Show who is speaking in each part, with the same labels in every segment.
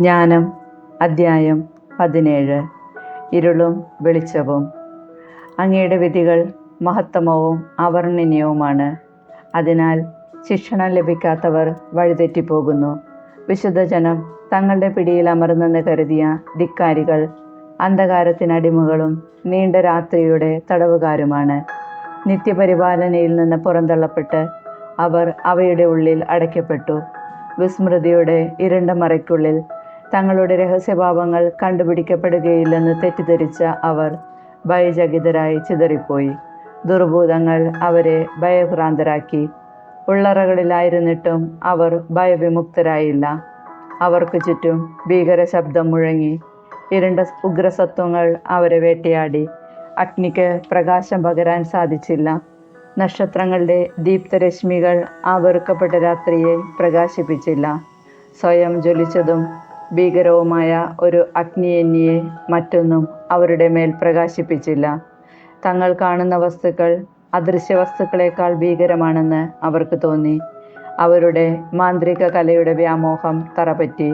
Speaker 1: ജ്ഞാനം അദ്ധ്യായം പതിനേഴ്. ഇരുളും വെളിച്ചവും. അങ്ങയുടെ വിധികൾ മഹത്തമവും അവർണനീയവുമാണ്. അതിനാൽ ശിക്ഷണം ലഭിക്കാത്തവർ വഴിതെറ്റിപ്പോകുന്നു. വിശുദ്ധജനം തങ്ങളുടെ പിടിയിൽ അമർന്നെന്ന് കരുതിയ ധിക്കാരികൾ അന്ധകാരത്തിനടിമകളും നീണ്ട രാത്രിയുടെ തടവുകാരുമാണ്. നിത്യപരിപാലനയിൽ നിന്ന് പുറന്തള്ളപ്പെട്ട് അവർ അവയുടെ ഉള്ളിൽ അടയ്ക്കപ്പെട്ടു. വിസ്മൃതിയുടെ ഇരുണ്ട മറയ്ക്കുള്ളിൽ തങ്ങളുടെ രഹസ്യഭാവങ്ങൾ കണ്ടുപിടിക്കപ്പെടുകയില്ലെന്ന് തെറ്റിദ്ധരിച്ച അവർ ഭയചകിതരായി ചിതറിപ്പോയി. ദുർഭൂതങ്ങൾ അവരെ ഭയഭ്രാന്തരാക്കി. ഉള്ളറകളിലായിരുന്നിട്ടും അവർ ഭയവിമുക്തരായില്ല. അവർക്ക് ചുറ്റും ഭീകര ശബ്ദം മുഴങ്ങി. ഇരുണ്ട ഉഗ്രസത്വങ്ങൾ അവരെ വേട്ടയാടി. അഗ്നിക്ക് പ്രകാശം പകരാൻ സാധിച്ചില്ല. നക്ഷത്രങ്ങളുടെ ദീപ്തരശ്മികൾ ആ വെറുക്കപ്പെട്ട രാത്രിയെ പ്രകാശിപ്പിച്ചില്ല. സ്വയം ജ്വലിച്ചതും ഭീകരവുമായ ഒരു അഗ്നിയന്യെ മറ്റൊന്നും അവരുടെ മേൽ പ്രകാശിപ്പിച്ചില്ല. തങ്ങൾ കാണുന്ന വസ്തുക്കൾ അദൃശ്യ വസ്തുക്കളേക്കാൾ ഭീകരമാണെന്ന് അവർക്ക് തോന്നി. അവരുടെ മാന്ത്രിക കലയുടെ വ്യാമോഹം തറപറ്റി.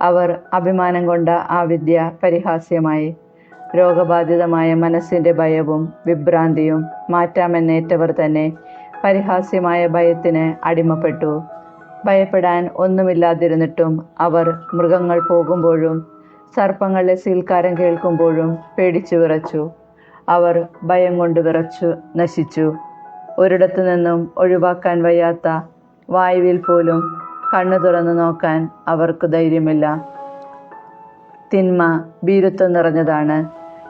Speaker 1: അവർ അഭിമാനം കൊണ്ട ആ വിദ്യ പരിഹാസ്യമായി. രോഗബാധിതമായ മനസ്സിന്റെ ഭയവും വിഭ്രാന്തിയും മാറ്റാമെന്നേറ്റവർ തന്നെ പരിഹാസ്യമായ ഭയത്തിന് അടിമപ്പെട്ടു. ഭയപ്പെടാൻ ഒന്നുമില്ലാതിരുന്നിട്ടും അവർ മൃഗങ്ങൾ പോകുമ്പോഴും സർപ്പങ്ങളുടെ സീൽക്കാരം കേൾക്കുമ്പോഴും പേടിച്ചു വിറച്ചു. അവർ ഭയം കൊണ്ട് വിറച്ചു നശിച്ചു. ഒരിടത്തു നിന്നും ഒഴിവാക്കാൻ വയ്യാത്ത വായുവിൽ പോലും കണ്ണു തുറന്നു നോക്കാൻ അവർക്ക് ധൈര്യമില്ല. തിന്മ ഭീരുത്വം നിറഞ്ഞതാണ്.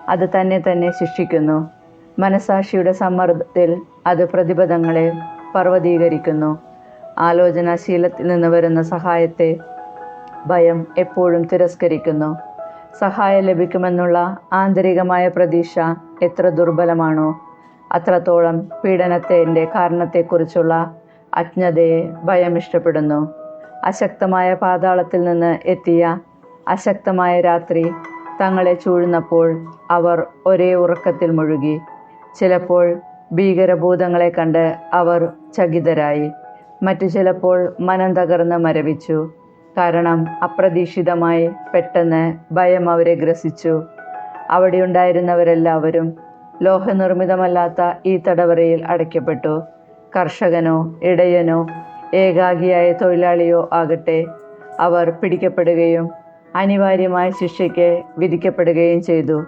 Speaker 1: അത് തന്നെ തന്നെ ശിക്ഷിക്കുന്നു. മനസാക്ഷിയുടെ സമ്മർദ്ദത്തിൽ അത് പ്രതിപദങ്ങളെ പർവതീകരിക്കുന്നു. ആലോചനാശീലത്തിൽ നിന്ന് വരുന്ന സഹായത്തെ ഭയം എപ്പോഴും തിരസ്കരിക്കുന്നു. സഹായം ലഭിക്കുമെന്നുള്ള ആന്തരികമായ പ്രതീക്ഷ എത്ര ദുർബലമാണോ. അത്രത്തോളം പീഡനത്തിന്റെ കാരണത്തെക്കുറിച്ചുള്ള അജ്ഞതയെ ഭയം ഇഷ്ടപ്പെടുന്നു. അശക്തമായ പാതാളത്തിൽ നിന്ന് എത്തിയ അശക്തമായ രാത്രി തങ്ങളെ ചൂഴുന്നപ്പോൾ അവർ ഒരേ ഉറക്കത്തിൽ മുഴുകി. ചിലപ്പോൾ ഭീകരഭൂതങ്ങളെ കണ്ട് അവർ ചകിതരായി. മറ്റു ചിലപ്പോൾ മനം തകർന്ന് മരവിച്ചു. കാരണം അപ്രതീക്ഷിതമായി പെട്ടെന്ന് ഭയം അവരെ ഗ്രസിച്ചു. അവിടെ അവിടെയുണ്ടായിരുന്നവരെല്ലാവരും ലോഹനിർമ്മിതമല്ലാത്ത ഈ തടവറയിൽ അടയ്ക്കപ്പെട്ടു. കർഷകനോ ഇടയനോ ഏകാഗിയായ തൊഴിലാളിയോ ആകട്ടെ അവർ പിടിക്കപ്പെടുകയും അനിവാര്യമായ ശിക്ഷയ്ക്ക് വിധിക്കപ്പെടുകയും ചെയ്തു.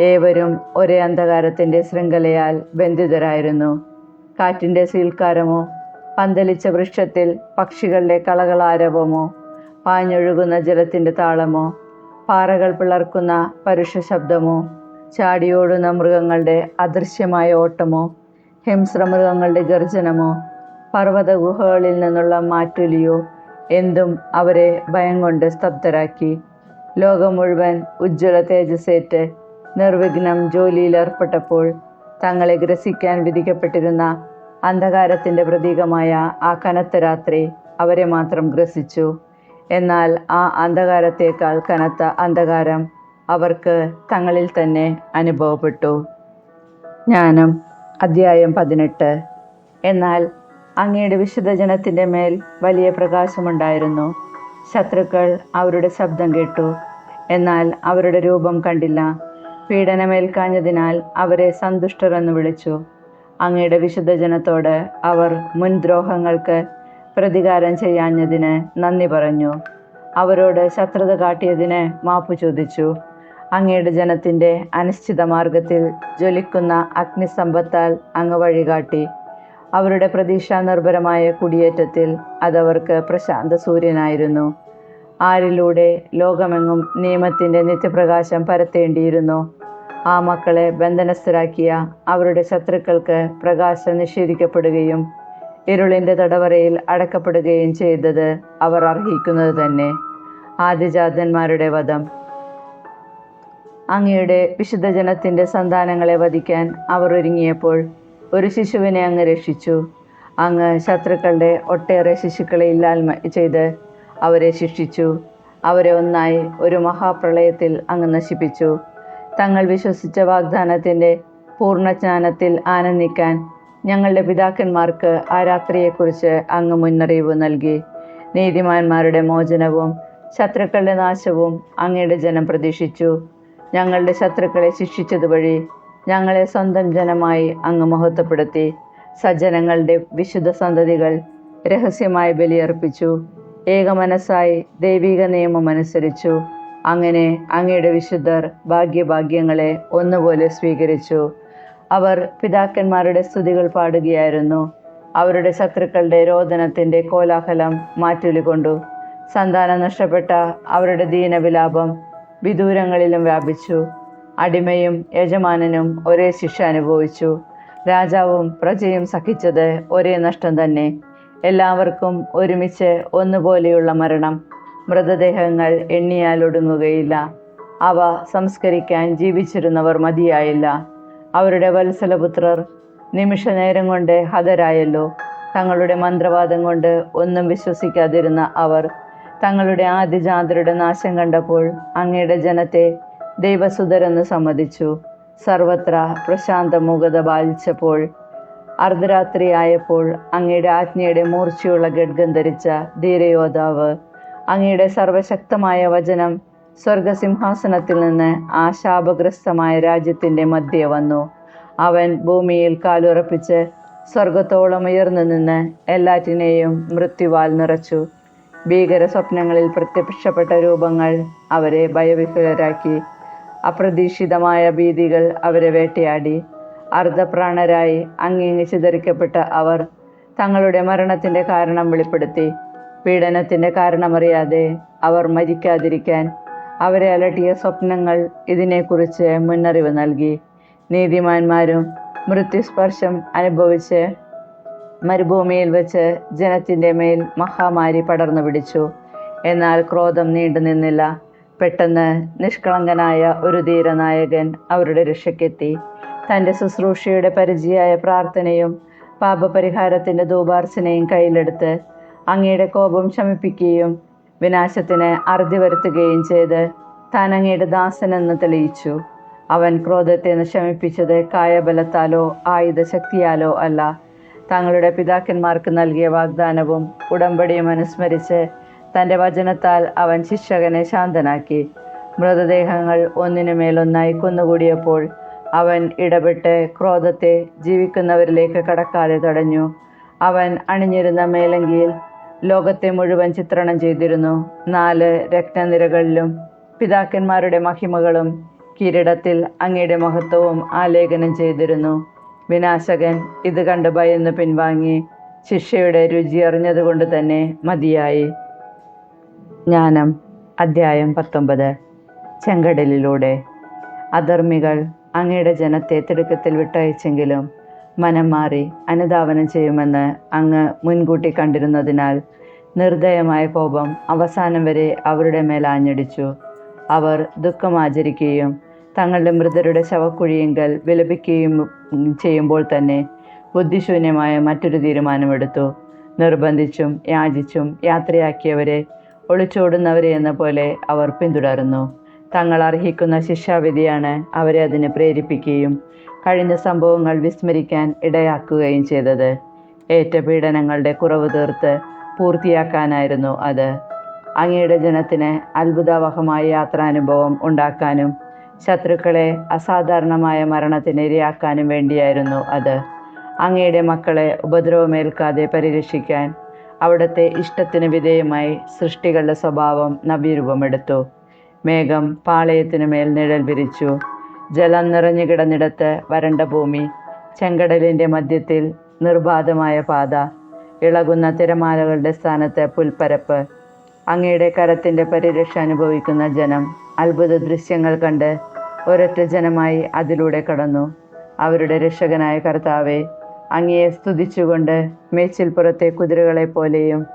Speaker 1: ഏവരും ഒരേ അന്ധകാരത്തിന്റെ ശൃംഖലയാൽ ബന്ധിതരായിരുന്നു. കാറ്റിന്റെ സീൽക്കാരമോ പന്തലിച്ച വൃക്ഷത്തിൽ പക്ഷികളുടെ കളകളാരവമോ പാഞ്ഞൊഴുകുന്ന ജലത്തിന്റെ താളമോ? പാറകൾ പിളർക്കുന്ന പരുഷ ശബ്ദമോ? ചാടിയോടുന്ന മൃഗങ്ങളുടെ അദൃശ്യമായ ഓട്ടമോ? ഹിംസ്രമൃഗങ്ങളുടെ ഗർജനമോ? പർവത ഗുഹകളിൽ നിന്നുള്ള മാറ്റുലിയോ എന്തും അവരെ ഭയം കൊണ്ട് സ്തബ്ധരാക്കി. ലോകം മുഴുവൻ ഉജ്ജ്വല തേജസ്സേറ്റ് നിർവിഘ്നം ജോലിയിലേർപ്പെട്ടപ്പോൾ തങ്ങളെ ഗ്രസിക്കാൻ വിധിക്കപ്പെട്ടിരുന്ന അന്ധകാരത്തിന്റെ പ്രതീകമായ ആ കനത്ത രാത്രി അവരെ മാത്രം ഗ്രസിച്ചു. എന്നാൽ ആ അന്ധകാരത്തേക്കാൾ കനത്ത അന്ധകാരം അവർക്ക് തങ്ങളിൽ തന്നെ അനുഭവപ്പെട്ടു. ജ്ഞാനം അദ്ധ്യായം പതിനെട്ട്. എന്നാൽ അങ്ങയുടെ വിശുദ്ധ ജനത്തിന്റെ മേൽ വലിയ പ്രകാശമുണ്ടായിരുന്നു. ശത്രുക്കൾ അവരുടെ ശബ്ദം കേട്ടു. എന്നാൽ അവരുടെ രൂപം കണ്ടില്ല. പീഡനമേൽക്കാഞ്ഞതിനാൽ അവരെ സന്തുഷ്ടരെന്ന് വിളിച്ചു. അങ്ങയുടെ വിശുദ്ധ ജനത്തോട് അവർ മുൻദ്രോഹങ്ങൾക്ക് പ്രതികാരം ചെയ്യാഞ്ഞതിന് നന്ദി പറഞ്ഞു. അവരോട് ശത്രുത കാട്ടിയതിന് മാപ്പു ചോദിച്ചു. അങ്ങയുടെ ജനത്തിന്റെ അനിശ്ചിത മാർഗത്തിൽ ജ്വലിക്കുന്ന അഗ്നിസമ്പത്താൽ അങ്ങ് വഴികാട്ടി. അവരുടെ പ്രതീക്ഷാ നിർഭരമായ കുടിയേറ്റത്തിൽ അതവർക്ക് പ്രശാന്ത സൂര്യനായിരുന്നു. ആരിലൂടെ ലോകമെങ്ങും നിയമത്തിന്റെ നിത്യപ്രകാശം പരത്തേണ്ടിയിരുന്നു. ആ മക്കളെ ബന്ധനസ്ഥരാക്കിയ അവരുടെ ശത്രുക്കൾക്ക് പ്രകാശം നിഷേധിക്കപ്പെടുകയും ഇരുളിന്റെ തടവറയിൽ അടക്കപ്പെടുകയും ചെയ്തത് അവർ അർഹിക്കുന്നത് തന്നെ. ആദ്യജാതന്മാരുടെ വധം. അങ്ങയുടെ വിശുദ്ധ ജനത്തിന്റെ സന്താനങ്ങളെ വധിക്കാൻ അവർ ഒരുങ്ങിയപ്പോൾ ഒരു ശിശുവിനെ അങ്ങ് രക്ഷിച്ചു. അങ്ങ് ശത്രുക്കളുടെ ഒട്ടേറെ ശിശുക്കളെ ഇല്ലായ്മ ചെയ്ത് അവരെ ശിക്ഷിച്ചു. അവരെ ഒന്നായി ഒരു മഹാപ്രളയത്തിൽ അങ്ങ് നശിപ്പിച്ചു. തങ്ങൾ വിശ്വസിച്ച വാഗ്ദാനത്തിന്റെ പൂർണജ്ഞാനത്തിൽ ആനന്ദിക്കാൻ ഞങ്ങളുടെ പിതാക്കന്മാർക്ക് ആ രാത്രിയെക്കുറിച്ച് അങ്ങ് മുന്നറിയിപ്പ് നൽകി. നീതിമാന്മാരുടെ മോചനവും ശത്രുക്കളുടെ നാശവും അങ്ങയുടെ ജനം പ്രതീക്ഷിച്ചു. ഞങ്ങളുടെ ശത്രുക്കളെ ശിക്ഷിച്ചതുവഴി ഞങ്ങളെ സ്വന്തം ജനമായി അങ്ങ് മഹത്വപ്പെടുത്തി. സജ്ജനങ്ങളുടെ വിശുദ്ധ സന്തതികൾ രഹസ്യമായി ബലിയർപ്പിച്ചു. ഏകമനസ്സായി ദൈവിക നിയമം അനുസരിച്ചു അങ്ങനെ അങ്ങയുടെ വിശുദ്ധർ ഭാഗ്യഭാഗ്യങ്ങളെ ഒന്നുപോലെ സ്വീകരിച്ചു. അവർ പിതാക്കന്മാരുടെ സ്തുതികൾ പാടുകയായിരുന്നു. അവരുടെ ശത്രുക്കളുടെ രോദനത്തിന്റെ കോലാഹലം മാറ്റൊലികൊണ്ടു. സന്താനം നഷ്ടപ്പെട്ട അവരുടെ ദീനവിലാപം വിദൂരങ്ങളിലും വ്യാപിച്ചു. അടിമയും യജമാനനും ഒരേ ശിക്ഷ അനുഭവിച്ചു. രാജാവും പ്രജയും സഹിച്ചത് ഒരേ നഷ്ടം തന്നെ. എല്ലാവർക്കും ഒരുമിച്ച് ഒന്നുപോലെയുള്ള മരണം. മൃതദേഹങ്ങൾ എണ്ണിയാൽ ഒടുങ്ങുകയില്ല. അവ സംസ്കരിക്കാൻ ജീവിച്ചിരുന്നവർ മതിയായില്ല. അവരുടെ വത്സലപുത്രർ നിമിഷനേരം കൊണ്ട് ഹതരായല്ലോ. തങ്ങളുടെ മന്ത്രവാദം കൊണ്ട് ഒന്നും വിശ്വസിക്കാതിരുന്ന അവർ തങ്ങളുടെ ആദ്യജാതരുടെ നാശം കണ്ടപ്പോൾ അങ്ങയുടെ ജനത്തെ ദൈവസുതരെന്ന് സമ്മതിച്ചു. സർവത്ര പ്രശാന്ത മുഖത ബാധിച്ചപ്പോൾ അർദ്ധരാത്രിയായപ്പോൾ അങ്ങയുടെ ആജ്ഞയുടെ മൂർച്ചയുള്ള ഗഡ്ഗം ധരിച്ച ധീരയോദ്ധാവ് അങ്ങയുടെ സർവശക്തമായ വചനം സ്വർഗസിംഹാസനത്തിൽ നിന്ന് ആ ശാപഗ്രസ്തമായ രാജ്യത്തിന്റെ മധ്യേ വന്നു. അവൻ ഭൂമിയിൽ കാലുറപ്പിച്ച് സ്വർഗത്തോളം ഉയർന്നു നിന്ന് എല്ലാറ്റിനെയും മൃത്യുവാൽ നിറച്ചു. ഭീകര സ്വപ്നങ്ങളിൽ പ്രത്യക്ഷപ്പെട്ട രൂപങ്ങൾ അവരെ ഭയവിഹുലരാക്കി അപ്രതീക്ഷിതമായ ഭീതികൾ അവരെ വേട്ടയാടി. അർദ്ധപ്രാണരായി അങ്ങിങ്ങ് ചിതറിക്കപ്പെട്ട അവർ തങ്ങളുടെ മരണത്തിന്റെ കാരണം വെളിപ്പെടുത്തി. പീഡനത്തിന്റെ കാരണമറിയാതെ അവർ മരിക്കാതിരിക്കാൻ അവരെ അലട്ടിയ സ്വപ്നങ്ങൾ ഇതിനെക്കുറിച്ച് മുന്നറിവ് നൽകി. നീതിമാന്മാരും മൃത്യുസ്പർശം അനുഭവിച്ച് മരുഭൂമിയിൽ വെച്ച് ജനത്തിന്റെ മേൽ മഹാമാരി പടർന്നു പിടിച്ചു. എന്നാൽ ക്രോധം നീണ്ടു നിന്നില്ല. പെട്ടെന്ന് നിഷ്കളങ്കനായ ഒരു ധീരനായകൻ അവരുടെ രക്ഷയ്ക്കെത്തി. തന്റെ ശുശ്രൂഷയുടെ പരിചയായ പ്രാർത്ഥനയും പാപപരിഹാരത്തിന്റെ ദൂപാർച്ചനയും കയ്യിലെടുത്ത് അങ്ങയുടെ കോപം ശമിപ്പിക്കുകയും വിനാശത്തിന് അറുതി വരുത്തുകയും ചെയ്ത് താൻ അങ്ങയുടെ ദാസനെന്ന് തെളിയിച്ചു. അവൻ ക്രോധത്തെ ശമിപ്പിച്ചത് കായബലത്താലോ ആയുധശക്തിയാലോ അല്ല. തങ്ങളുടെ പിതാക്കന്മാർക്ക് നൽകിയ വാഗ്ദാനവും ഉടമ്പടിയും അനുസ്മരിച്ച് തന്റെ വചനത്താൽ അവൻ ശിക്ഷകനെ ശാന്തനാക്കി. മൃതദേഹങ്ങൾ ഒന്നിനുമേലൊന്നായി കൊന്നുകൂടിയപ്പോൾ അവൻ ഇടപെട്ട് ക്രോധത്തെ ജീവിക്കുന്നവരിലേക്ക് കടക്കാതെ തടഞ്ഞു. അവൻ അണിഞ്ഞിരുന്ന മേലങ്കിയിൽ ലോകത്തെ മുഴുവൻ ചിത്രണം ചെയ്തിരുന്നു. നാല് രത്നനിരകളിലും പിതാക്കന്മാരുടെ മഹിമകളും കിരീടത്തിൽ അങ്ങയുടെ മഹത്വവും ആലേഖനം ചെയ്തിരുന്നു. വിനാശകൻ ഇത് കണ്ട് ഭയന്ന് പിൻവാങ്ങി ശിക്ഷയുടെ രുചി അറിഞ്ഞതുകൊണ്ട് തന്നെ മതിയായി. ജ്ഞാനം അദ്ധ്യായം പത്തൊമ്പത്. ചെങ്കടലിലൂടെ. അധർമ്മികൾ അങ്ങയുടെ ജനത്തെ തിടുക്കത്തിൽ വിട്ടയച്ചെങ്കിലും മനം മാറി അനുധാവനം ചെയ്യുമെന്ന് അങ്ങ് മുൻകൂട്ടി കണ്ടിരുന്നതിനാൽ നിർദ്ദയമായ കോപം അവസാനം വരെ അവരുടെ മേൽ ആഞ്ഞടിച്ചു. അവർ ദുഃഖം ആചരിക്കുകയും തങ്ങളുടെ മൃതരുടെ ശവക്കുഴിയെങ്കൽ വിലപിക്കുകയും ചെയ്യുമ്പോൾ തന്നെ ബുദ്ധിശൂന്യമായ മറ്റൊരു തീരുമാനമെടുത്തു. നിർബന്ധിച്ചും യാചിച്ചും യാത്രയാക്കിയവരെ ഒളിച്ചോടുന്നവരെ എന്ന പോലെ അവർ പിന്തുടർന്നു. തങ്ങൾ അർഹിക്കുന്ന ശിക്ഷാവിധിയാണ് അവരെ അതിന് പ്രേരിപ്പിക്കുകയും കഴിഞ്ഞ സംഭവങ്ങൾ വിസ്മരിക്കാൻ ഇടയാക്കുകയും ചെയ്തത്. ഏറ്റ പീഡനങ്ങളുടെ കുറവ് തീർത്ത് പൂർത്തിയാക്കാനായിരുന്നു അത്. അങ്ങയുടെ ജനത്തിന് അത്ഭുതാവഹമായ യാത്രാനുഭവം ഉണ്ടാക്കാനും ശത്രുക്കളെ അസാധാരണമായ മരണത്തിന് ഇരയാക്കാനും വേണ്ടിയായിരുന്നു അത്. അങ്ങയുടെ മക്കളെ ഉപദ്രവമേൽക്കാതെ പരിരക്ഷിക്കാൻ അവിടുത്തെ ഇഷ്ടത്തിന് വിധേയമായി സൃഷ്ടികളുടെ സ്വഭാവം നവ്യരൂപമെടുത്തു മേഘം പാളയത്തിനു മേൽ നിഴൽ വിരിച്ചു. ജലം നിറഞ്ഞു കിടന്നിടത്ത് വരണ്ട ഭൂമി ചെങ്കടലിന്റെ മധ്യത്തിൽ നിർബാധമായ പാത ഇളകുന്ന തിരമാലകളുടെ സ്ഥാനത്ത് പുൽപ്പരപ്പ് അങ്ങയുടെ കരത്തിന്റെ പരിരക്ഷ അനുഭവിക്കുന്ന ജനം അത്ഭുത ദൃശ്യങ്ങൾ കണ്ട് ഒരൊറ്റ ജനമായി അതിലൂടെ കടന്നു. അവരുടെ രക്ഷകനായ കർത്താവെ അങ്ങയെ സ്തുതിച്ചുകൊണ്ട് മേച്ചിൽപ്പുറത്തെ കുതിരകളെ പോലെയും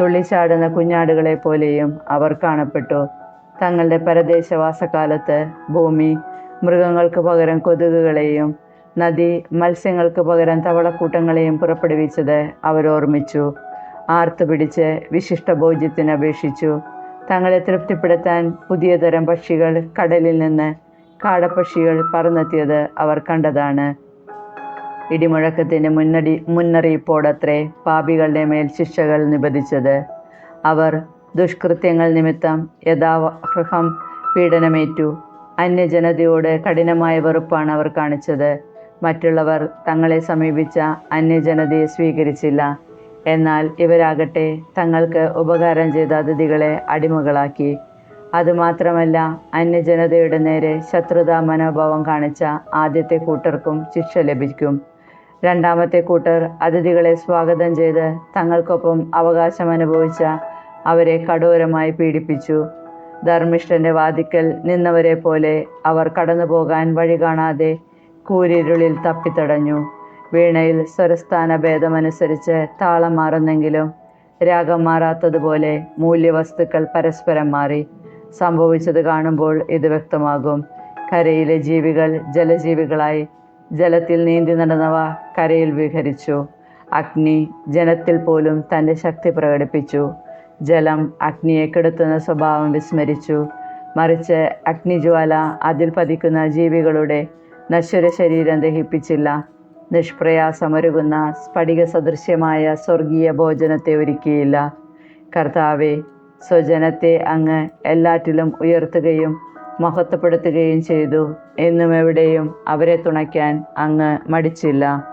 Speaker 1: തുള്ളിച്ചാടുന്ന കുഞ്ഞാടുകളെ പോലെയും അവർ കാണപ്പെട്ടു. തങ്ങളുടെ പരദേശവാസകാലത്ത് ഭൂമി മൃഗങ്ങൾക്ക് പകരം കൊതുകുകളെയും നദി മത്സ്യങ്ങൾക്ക് പകരം തവളക്കൂട്ടങ്ങളെയും പുറപ്പെടുവിച്ചത് അവരോർമ്മിച്ചു ആർത്തുപിടിച്ച് ആർത്തു പിടിച്ച് വിശിഷ്ട ഭോജ്യത്തിന് അപേക്ഷിച്ചു. തങ്ങളെ തൃപ്തിപ്പെടുത്താൻ പുതിയ തരം പക്ഷികൾ കടലിൽ നിന്ന് കാടപ്പക്ഷികൾ പറന്നെത്തിയത് അവർ കണ്ടതാണ്. ഇടിമുഴക്കത്തിന് മുന്നടി മുന്നറിയിപ്പോടത്രേ പാപികളുടെ മേൽ ശിക്ഷകൾ നിബന്ധിച്ചത്. അവർ ദുഷ്കൃത്യങ്ങൾ നിമിത്തം യഥാഹൃഹം പീഡനമേറ്റു. അന്യജനതയോട് കഠിനമായ വെറുപ്പാണ് അവർ കാണിച്ചത്. മറ്റുള്ളവർ തങ്ങളെ സമീപിച്ച അന്യജനതയെ സ്വീകരിച്ചില്ല. എന്നാൽ ഇവരാകട്ടെ തങ്ങൾക്ക് ഉപകാരം ചെയ്ത അതിഥികളെ അടിമകളാക്കി. അതുമാത്രമല്ല അന്യജനതയുടെ നേരെ ശത്രുതാ മനോഭാവം കാണിച്ച ആദ്യത്തെ കൂട്ടർക്കും ശിക്ഷ ലഭിക്കും. രണ്ടാമത്തെ കൂട്ടർ അതിഥികളെ സ്വാഗതം ചെയ്ത് തങ്ങൾക്കൊപ്പം അവകാശം അനുഭവിച്ച അവരെ കഠോരമായി പീഡിപ്പിച്ചു. ധർമ്മിഷ്ഠന്റെ വാതിക്കൽ നിന്നവരെ പോലെ അവർ കടന്നു പോകാൻ വഴി കാണാതെ കൂരിരുളിൽ തപ്പിത്തടഞ്ഞു. വീണയിൽ സ്വരസ്ഥാന ഭേദമനുസരിച്ച് താളം മാറുന്നെങ്കിലും രാഗം മാറാത്തതുപോലെ മൂല്യവസ്തുക്കൾ പരസ്പരം മാറി. സംഭവിച്ചത് കാണുമ്പോൾ ഇത് വ്യക്തമാകും. കരയിലെ ജീവികൾ ജലജീവികളായി ജലത്തിൽ നീന്തി നടന്നവ കരയിൽ വിഹരിച്ചു. അഗ്നി ജനത്തിൽ പോലും തന്റെ ശക്തി പ്രകടിപ്പിച്ചു. ജലം അഗ്നിയെ കെടുത്തുന്ന സ്വഭാവം വിസ്മരിച്ചു. മറിച്ച് അഗ്നിജ്വാല അതിൽ പതിക്കുന്ന ജീവികളുടെ നശ്വര ശരീരം ദഹിപ്പിച്ചില്ല. നിഷ്പ്രയാസമൊരുകുന്ന സ്ഫടിക സദൃശ്യമായ സ്വർഗീയ ഭോജനത്തെ ഒരുക്കിയില്ല. കർത്താവെ സ്വജനത്തെ അങ്ങ് എല്ലാറ്റിലും ഉയർത്തുകയും മഹത്വപ്പെടുത്തുകയും ചെയ്തു. എന്നും എവിടെയും അവരെ തുണയ്ക്കാൻ അങ്ങ് മടിച്ചില്ല.